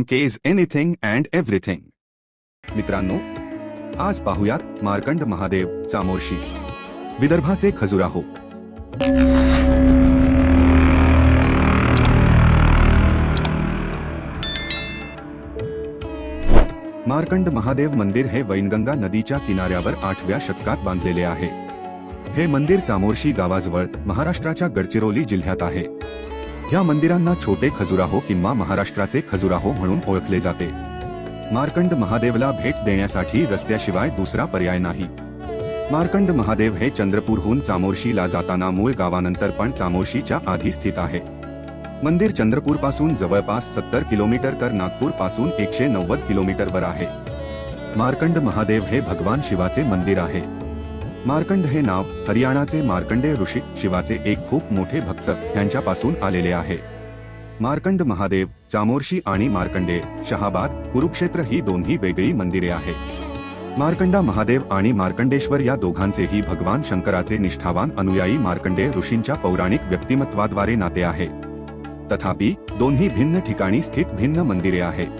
M K is anything and everything मित्रांनो आज पाहुयात मार्कंड महादेव चामोर्शी विदर्भाचे खजुराहो मार्कंड महादेव मंदिर हे वैनगंगा नदीच्या किनाऱ्यावर आठव्या शतकात बांधलेले आहे. हे मंदिर चामोर्शी गावाजवळ महाराष्ट्राच्या गडचिरोली जिल्ह्यात आहे. या मंदिरांना छोटे खजुराहो किंवा महाराष्ट्राचे खजुराहो म्हणून ओळखले जाते. मार्कंड महादेवला भेट देण्यासाठी रस्त्याशिवाय दुसरा पर्याय नाही. मार्कंड महादेव हे चंद्रपूरहून चामोर्शीला जाताना मूळ गावानंतर पण चामोर्शीच्या आधी स्थित आहे. मंदिर चंद्रपूरपासून जवळपास सत्तर किलोमीटर तर नागपूरपासून एकशे नव्वद किलोमीटरवर आहे. मार्कंड महादेव हे भगवान शिवाचे मंदिर आहे. मार्कंड हे नाव हरियाणाचे मार्कंडे ऋषी शिवाचे एक खूप मोठे भक्त यांच्यापासून आलेले आहे. मार्कंड महादेव चामोर्शी आणि मार्कंडे शहाबाद कुरुक्षेत्र ही दोन्ही वेगळी मंदिरे आहेत मार्कंडा महादेव आणि मार्कंडेश्वर या दोघांचेही भगवान शंकराचे निष्ठावान अनुयायी मार्कंडे ऋषींच्या पौराणिक व्यक्तिमत्वाद्वारे नाते आहे. तथापि दोन्ही भिन्न ठिकाणी स्थित भिन्न मंदिरे आहेत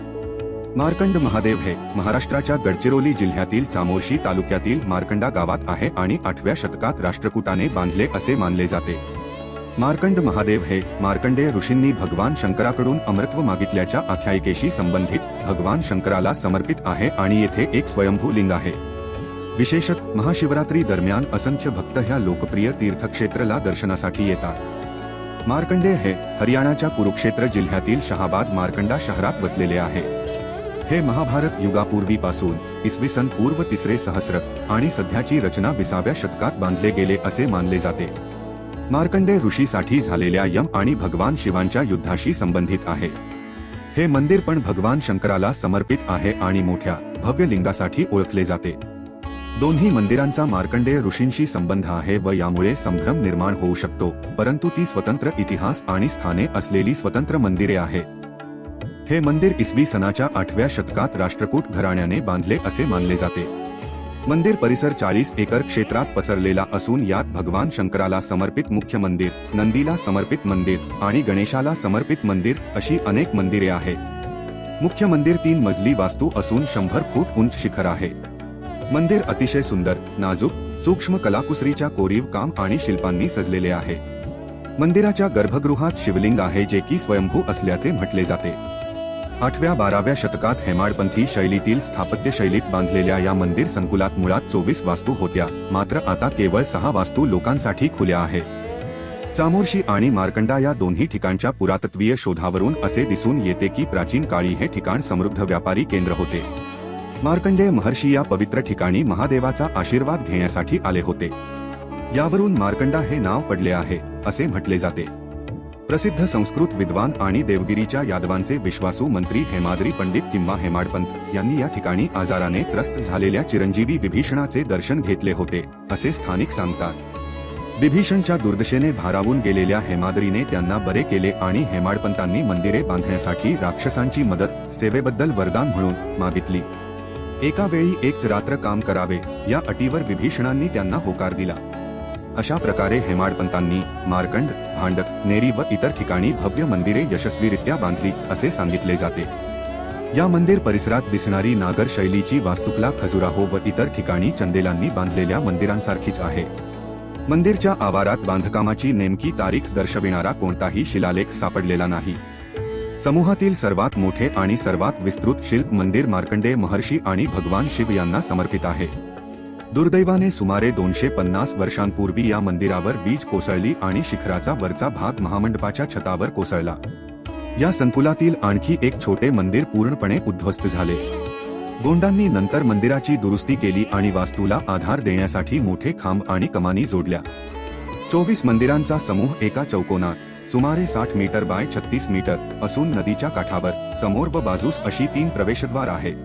मार्कंड महादेव हे महाराष्ट्राच्या गडचिरोली जिल्ह्यातील चामोर्शी तालुक्यातील मार्कंडा गावात आहे आणि आठव्या शतकात राष्ट्रकुटाने बांधले असे मानले जाते. मार्कंड महादेव हे मार्कंडेय ऋषींनी भगवान शंकराकडून अमृत्व मागितल्याच्या आख्यायिकेशी संबंधित भगवान शंकराला समर्पित आहे आणि येथे एक स्वयंभू लिंग आहे. विशेषत महाशिवरात्री दरम्यान असंख्य भक्त ह्या लोकप्रिय तीर्थक्षेत्रला दर्शनासाठी येतात. मार्कंडेय हे हरियाणाच्या कुरुक्षेत्र जिल्ह्यातील शहाबाद मार्कंडा शहरात वसलेले आहे. हे महाभारत युगापूर्वीपासून इसवी सन पूर्व तिसरे सहस्र आणि सध्याची रचना विसाव्या शतकात बांधले गेले असे मानले जाते. मार्कंडे ऋषीसाठी झालेल्या यम आणि भगवान शिवांच्या युद्धाशी संबंधित आहे. हे मंदिर पण भगवान शंकराला समर्पित आहे आणि मोठ्या भव्य लिंगासाठी ओळखले जाते. दोन्ही मंदिरांचा मार्कंडेय ऋषींशी संबंध आहे व यामुळे संभ्रम निर्माण होऊ शकतो परंतु ती स्वतंत्र इतिहास आणि स्थाने असलेली स्वतंत्र मंदिरे आहेत. हे मंदिर इसवी सनाच्या आठव्या शतकात राष्ट्रकूट घराण्याने बांधले असे मानले जाते. मंदिर परिसर चाळीस एकर क्षेत्रात पसरलेला असून यात भगवान शंकराला समर्पित मुख्य मंदिर नंदीला समर्पित मंदिर आणि गणेशाला समर्पित मंदिर अशी अनेक मंदिरे आहेत. मुख्य मंदिर तीन मजली वास्तू असून शंभर फूट उंच शिखर आहे. मंदिर अतिशय सुंदर नाजूक सूक्ष्म कलाकुसरीच्या कोरीव काम आणि शिल्पांनी सजलेले आहे. मंदिराच्या गर्भगृहात शिवलिंग आहे जे की स्वयंभू असल्याचे म्हटले जाते. आठव्या बाराव्या शतकात हेमाडपंथी शैलीतील स्थापत्य शैलीत बांधलेल्या या मंदिर संकुलात मुळात चोवीस वास्तू होत्या. मात्र आता केवळ सहा वास्तू लोकांसाठी खुल्या आहेत. चामोर्शी आणि मार्कंडा या दोन्ही ठिकाणच्या पुरातत्वीय शोधावरून असे दिसून येते की प्राचीन काळी हे ठिकाण समृद्ध व्यापारी केंद्र होते. मार्कंडेय महर्षी या पवित्र ठिकाणी महादेवाचा आशीर्वाद घेण्यासाठी आले होते. यावरून मार्कंडा हे नाव पडले आहे असे म्हटले जाते. प्रसिद्ध संस्कृत विद्वान आणि देवगिरीच्या यादवांचे विश्वासू मंत्री हेमाद्री पंडित किंवा हेमाडपंत यांनी या ठिकाणी आजाराने त्रस्त झालेल्या चिरंजीवी विभीषणाचे दर्शन घेतले होते असे स्थानिक सांगतात. विभीषणच्या दुर्दशेने भारावून गेलेल्या हेमाद्रीने त्यांना बरे केले आणि हेमाडपंतांनी मंदिरे बांधण्यासाठी राक्षसांची मदत सेवेबद्दल वरदान म्हणून मागितली. एका वेळी एकच रात्र काम करावे या अटीवर विभीषणांनी त्यांना होकार दिला. अशा प्रकारे हेमाडपंतांनी मार्कंड भांडक नेरी व इतर ठिकाणी भव्य मंदिरे यशस्वीरित्या बांधली असे सांगितले जाते. या मंदिर परिसरात दिसणारी नागर शैलीची वास्तुकला खजुराहो व इतर ठिकाणी चंदेलांनी बांधलेल्या मंदिरांसारखीच आहे. मंदिरच्या आवारात बांधकामाची नेमकी तारीख दर्शविणारा कोणताही शिलालेख सापडलेला नाही. समूहातील सर्वात मोठे आणि सर्वात विस्तृत शिल्प मंदिर मार्कंडे महर्षी आणि भगवान शिव यांना समर्पित आहे. दुर्दैवाने सुमारे दोनशे पन्नास वर्षांपूर्वी या मंदिरावर बीज कोसळली आणि शिखराचा वरचा भाग महामंडपाच्या छतावर कोसळला. या संकुलातील आणखी एक छोटे मंदिर पूर्णपणे उद्ध्वस्त झाले. गोंडांनी नंतर मंदिराची दुरुस्ती केली आणि वास्तूला आधार देण्यासाठी मोठे खांब आणि कमानी जोडल्या. चोवीस मंदिरांचा समूह एका चौकोनात सुमारे साठ मीटर बाय छत्तीस मीटर असून नदीच्या काठावर समोर व बाजूस अशी तीन प्रवेशद्वार आहेत.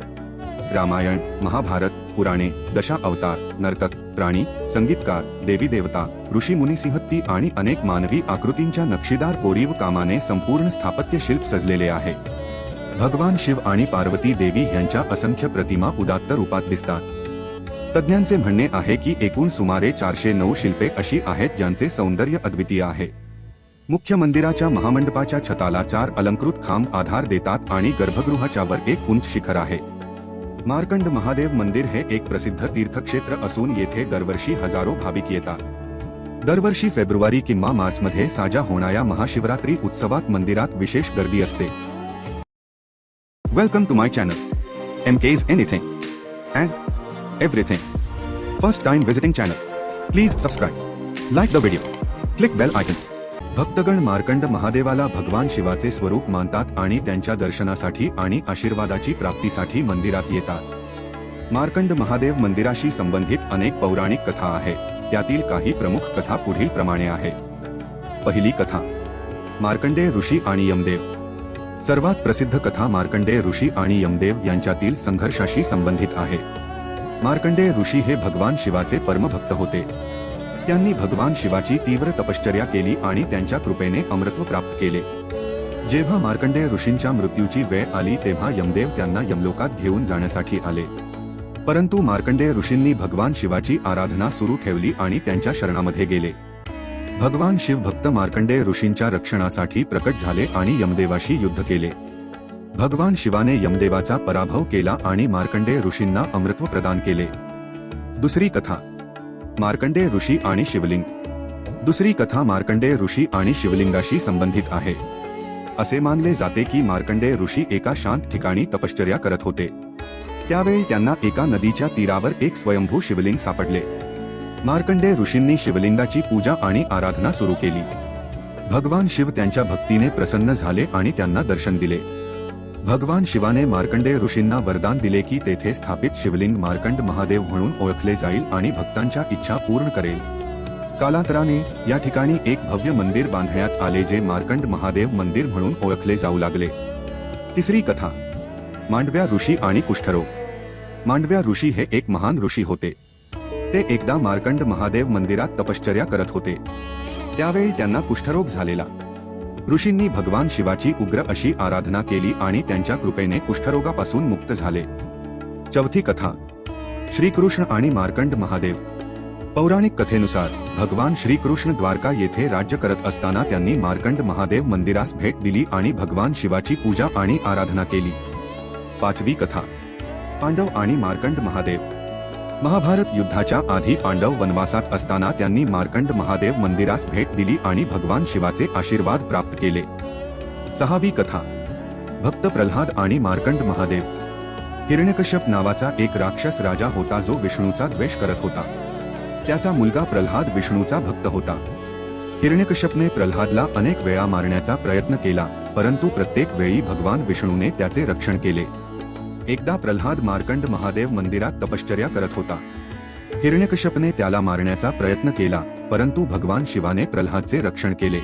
रामायण महाभारत पुराणे दशा अवतार नर्तक प्राणी संगीतकार देवी देवता ऋषी मुनिसिंहत्ती आणि अनेक मानवी आकृतींच्या नक्षीदार कोरीव कामाने संपूर्ण स्थापत्य शिल्प सजलेले आहे. भगवान शिव आणि पार्वती देवी यांच्या असंख्य प्रतिमा उदात्त रूपात दिसतात. तज्ज्ञांचे म्हणणे आहे की एकूण सुमारे चारशे नऊ शिल्पे अशी आहेत ज्यांचे सौंदर्य अद्वितीय आहे. मुख्य मंदिराच्या महामंडपाच्या छताला चार अलंकृत खांब आधार देतात आणि गर्भगृहाच्या वर एक उंच शिखर आहे. मार्कंड महादेव मंदिर हे एक प्रसिद्ध तीर्थक्षेत्र। असून येथे दरवर्षी हजारो भाविक येतात। दरवर्षी फेब्रुवारी किंवा मार्चमध्ये साजा होणाऱ्या महाशिवरात्री उत्सवात मंदिरात विशेष गर्दी असते. Welcome to my channel M K is anything and everything first time visiting channel please subscribe like the video click bell icon भक्तगण मार्कंड महादेवाला भगवान शिवाचे स्वरूप मानतात आणि त्यांच्या दर्शनासाठी आणि आशीर्वादाची प्राप्तीसाठी मंदिरात येतात. मार्कंड महादेव मंदिराशी संबंधित अनेक पौराणिक कथा आहेत. त्यातील काही प्रमुख कथा पुढील प्रमाणे आहे पहिली कथा मार्कंडे ऋषी आणि यमदेव. सर्वात प्रसिद्ध कथा मार्कंडे ऋषी आणि यमदेव यांच्यातील संघर्षाशी संबंधित आहे. मार्कंडे ऋषी हे भगवान शिवाचे परमभक्त होते. त्यांनी भगवान शिवाची तीव्र तपश्चर्या केली आणि त्यांच्या कृपेने अमृत्व प्राप्त केले. जेव्हा मार्कंडेय ऋषींच्या मृत्यूची वेळ आली तेव्हा यमदेव त्यांना यमलोकात घेऊन जाण्यासाठी आले. परंतु मार्कंडेय ऋषींनी भगवान शिवाची आराधना सुरू ठेवली आणि त्यांच्या शरणामध्ये गेले. भगवान शिव भक्त मार्कंडेय ऋषींच्या रक्षणासाठी प्रकट झाले आणि यमदेवाशी युद्ध केले. भगवान शिवाने यमदेवाचा पराभव केला आणि मार्कंडेय ऋषींना अमृत्व प्रदान केले. दुसरी कथा. मार्कंडेय ऋषी आणि शिवलिंग. दुसरी कथा मार्कंडेय ऋषी आणि शिवलिंगाशी संबंधित आहे. असे मानले जाते की मार्कंडेय ऋषी एका शांत ठिकाणी तपश्चर्या करत होते. त्यावेळी त्यांना एका नदीच्या तीरावर एक स्वयंभू शिवलिंग सापडले. मार्कंडेय ऋषींनी शिवलिंगाची पूजा आणि आराधना सुरू केली. भगवान शिव त्यांच्या भक्तीने प्रसन्न झाले आणि त्यांना दर्शन दिले. भगवान शिवाने मार्कंडेय ऋषींना वरदान दिले की तेथे स्थापित शिवलिंग मार्कंड महादेव म्हणून ओळखले जाईल आणि भक्तांच्या इच्छा पूर्ण करेल. कालांतराने या ठिकाणी एक भव्य मंदिर बांधण्यात आले जे मार्कंड महादेव मंदिर म्हणून ओळखले जाऊ लागले. तिसरी कथा. मांडव्या ऋषी आणि कुष्ठरोग मांडव्या ऋषी हे एक महान ऋषी होते. ते एकदा मार्कंड महादेव मंदिरात तपश्चर्या करत होते. त्यावेळी त्यांना कुष्ठरोग झालेला. ऋषींनी भगवान शिवाची उग्र अशी आराधना केली आणि त्यांच्या कृपेने कुष्ठरोगापासून मुक्त झाले. चौथी कथा. श्रीकृष्ण आणि मार्कंड महादेव. पौराणिक कथेनुसार भगवान श्रीकृष्ण द्वारका येथे राज्य करत असताना त्यांनी मार्कंड महादेव मंदिरास भेट दिली आणि भगवान शिवाची पूजा आणि आराधना केली. पाचवी कथा. पांडव आणि मार्कंड महादेव. महाभारत युद्धाच्या आधी पांडव वनवासात असताना त्यांनी मार्कंड महादेव मंदिरास भेट दिली आणि भगवान शिवाचे आशीर्वाद प्राप्त केले. सहावी कथा. भक्त प्रल्हाद आणि मार्कंड महादेव. हिरण्यकश्यप नावाचा एक राक्षस राजा होता जो विष्णूचा द्वेष करत होता. त्याचा मुलगा प्रल्हाद विष्णूचा भक्त होता. हिरण्यकश्यपने प्रल्हादला अनेक वेळा मारण्याचा प्रयत्न केला परंतु प्रत्येक वेळी भगवान विष्णूने त्याचे रक्षण केले. एकदा प्रल्हाद मार्कंड महादेव मंदिरात तपश्चर्या करत होता. हिरण्यकश्यपने त्याला मारण्याचा प्रयत्न केला परंतु भगवान शिवाने प्रल्हादचे रक्षण केले.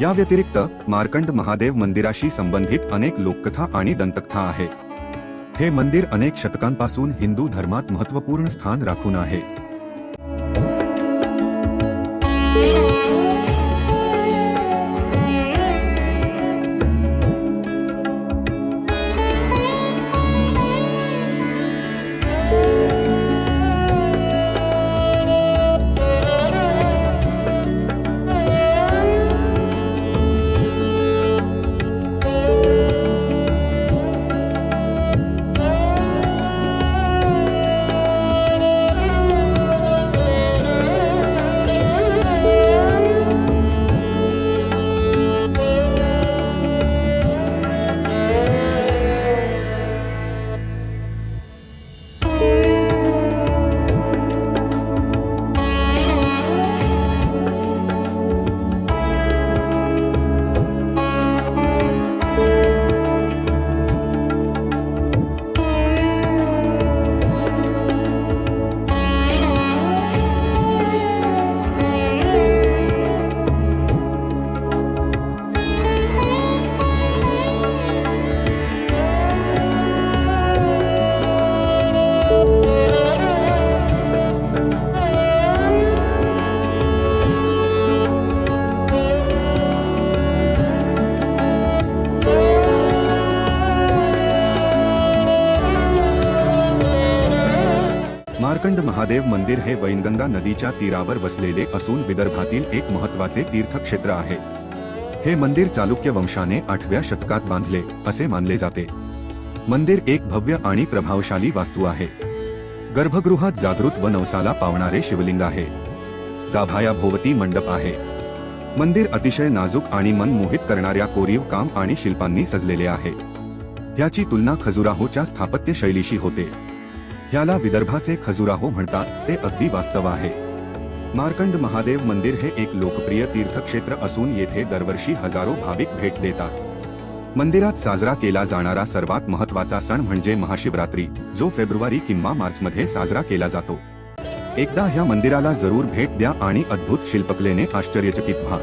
या व्यतिरिक्त मार्कंड महादेव मंदिराशी संबंधित अनेक लोककथा आणि दंतकथा आहेत हे मंदिर अनेक शतकांपासून हिंदू धर्मात महत्त्वपूर्ण स्थान राखून आहे. मार्कंड महादेव मंदिर हे वैनगंगा नदीच्या तीरावर वसलेले असून विदर्भातील एक महत्त्वाचे तीर्थक्षेत्र आहे. हे मंदिर चालुक्य वंशाने आठव्या शतकात बांधले असे मानले जाते. मंदिर एक भव्य आणि प्रभावशाली वास्तू आहे. गर्भगृहात जागृत व नवसाला पावणारे शिवलिंग आहे. गाभाया भोवती मंडप आहे. मंदिर अतिशय नाजूक आणि मन मोहित करणाऱ्या कोरीव काम आणि शिल्पांनी सजलेले आहे. याची तुलना खजुराहोच्या स्थापत्य शैलीशी होते. ह्याला विदर्भाचे खजुराहो म्हणतात ते अगदी वास्तव आहे. मार्कंड महादेव मंदिर हे एक लोकप्रिय तीर्थक्षेत्र असून येथे दरवर्षी हजारो भाविक भेट देतात. मंदिरात साजरा केला जाणारा सर्वात महत्त्वाचा सण म्हणजे महाशिवरात्री जो फेब्रुवारी किंवा मार्चमध्ये साजरा केला जातो. एकदा ह्या मंदिराला जरूर भेट द्या आणि अद्भुत शिल्पकलेने आश्चर्यचकित व्हा.